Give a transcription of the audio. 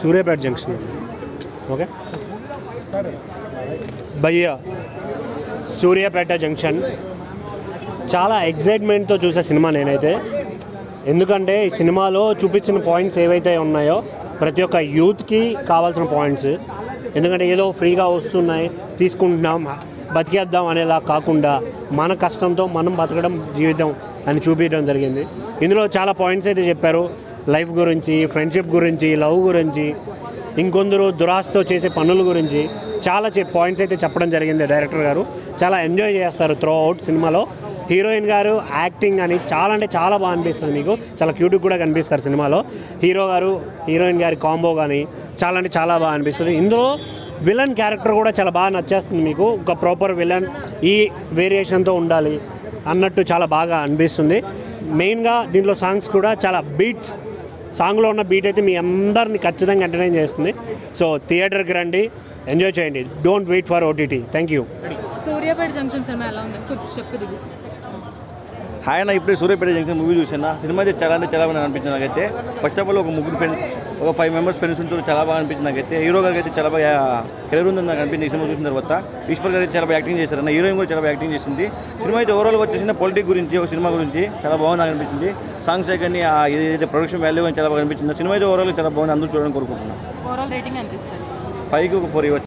Suryapet junction. Okay. భయ్యా Suryapet junction. చాలా ఎగ్జైట్మెంట్తో చూసే సినిమా నేనైతే. ఎందుకంటే ఈ సినిమాలో చూపించిన పాయింట్స్ ఏవైతే ఉన్నాయో ప్రతి ఒక్క యూత్కి కావాల్సిన పాయింట్స్ ఎందుకంటే ఏదో ఫ్రీగా వస్తున్నాయి తీసుకుంటున్నాం బతికేద్దాం అనేలా కాకుండా మన కష్టంతో మనం బతకడం జీవితం అని చూపించడం జరిగింది. ఇందులో చాలా పాయింట్స్ అయితే చెప్పారు. లైఫ్ గురించి ఫ్రెండ్షిప్ గురించి లవ్ గురించి ఇంకొందరు దురాస్తో చేసే పనుల గురించి చాలా చె పాయింట్స్ అయితే చెప్పడం జరిగింది డైరెక్టర్ గారు. చాలా ఎంజాయ్ చేస్తారు త్రో అవుట్ సినిమాలో. హీరోయిన్ గారు యాక్టింగ్ అని చాలా అంటే చాలా బాగా అనిపిస్తుంది మీకు. చాలా క్యూట్గా కూడా కనిపిస్తారు సినిమాలో. హీరో గారు హీరోయిన్ గారి కాంబో కానీ చాలా అంటే చాలా బాగా అనిపిస్తుంది. ఇందులో విలన్ క్యారెక్టర్ కూడా చాలా బాగా నచ్చేస్తుంది మీకు. ఒక ప్రాపర్ విలన్ ఈ వేరియేషన్తో ఉండాలి అన్నట్టు చాలా బాగా అనిపిస్తుంది. మెయిన్గా దీంట్లో సాంగ్స్ కూడా చాలా బీట్స్ సాంగ్లో ఉన్న బీట్ అయితే మీ అందరిని ఖచ్చితంగా ఎంటర్టైన్ చేస్తుంది. సో థియేటర్కి రండి ఎంజాయ్ చేయండి. Don't wait for OTT thank you Suryapet junction cinema ఎలా ఉంది? చెప్పు అన్న ఇప్పుడే సూర్యపేట జంక్షన్ మూవీ చూసాను సినిమా అయితే చాలా అంటే చాలా బాగా అనిపించింది నాకైతే. ఫస్ట్ ఆఫ్ ఆల్ ఒక ముగ్గురు ఫ్రెండ్స్ ఒక ఫైవ్ మెంబర్స్ ఫ్రెండ్స్ ఉంటూ చాలా బాగా అనిపించింది నాకైతే. హీరో గారికి అయితే చాలా బాగా కెరీర్ ఉందని నాకు అనిపించింది ఈ సినిమా చూసిన తర్వాత. ఈశ్వర్ గారు అయితే చాలా బాగా యాక్టింగ్ చేశారు అన్న హీరోయిన్ కూడా చాలా బాగా యాక్టింగ్ చేసింది. సినిమా అయితే ఓవరాల్ వచ్చేసిన పొలిటిక్ గురించి ఒక సినిమా గురించి చాలా బాగుంది నాకు అనిపించింది. సాంగ్స్ కానీ ఆ ఏదైతే ప్రొడక్షన్ వాల్యూ కానీ చాలా బాగా అనిపించింది. సినిమా అయితే ఓవరాల్ చాలా బాగుంది అందరూ చూడాలని కోరుకుంటున్నాను. ఫైవ్కి ఒక ఫోర్ ఇవ్వచ్చు.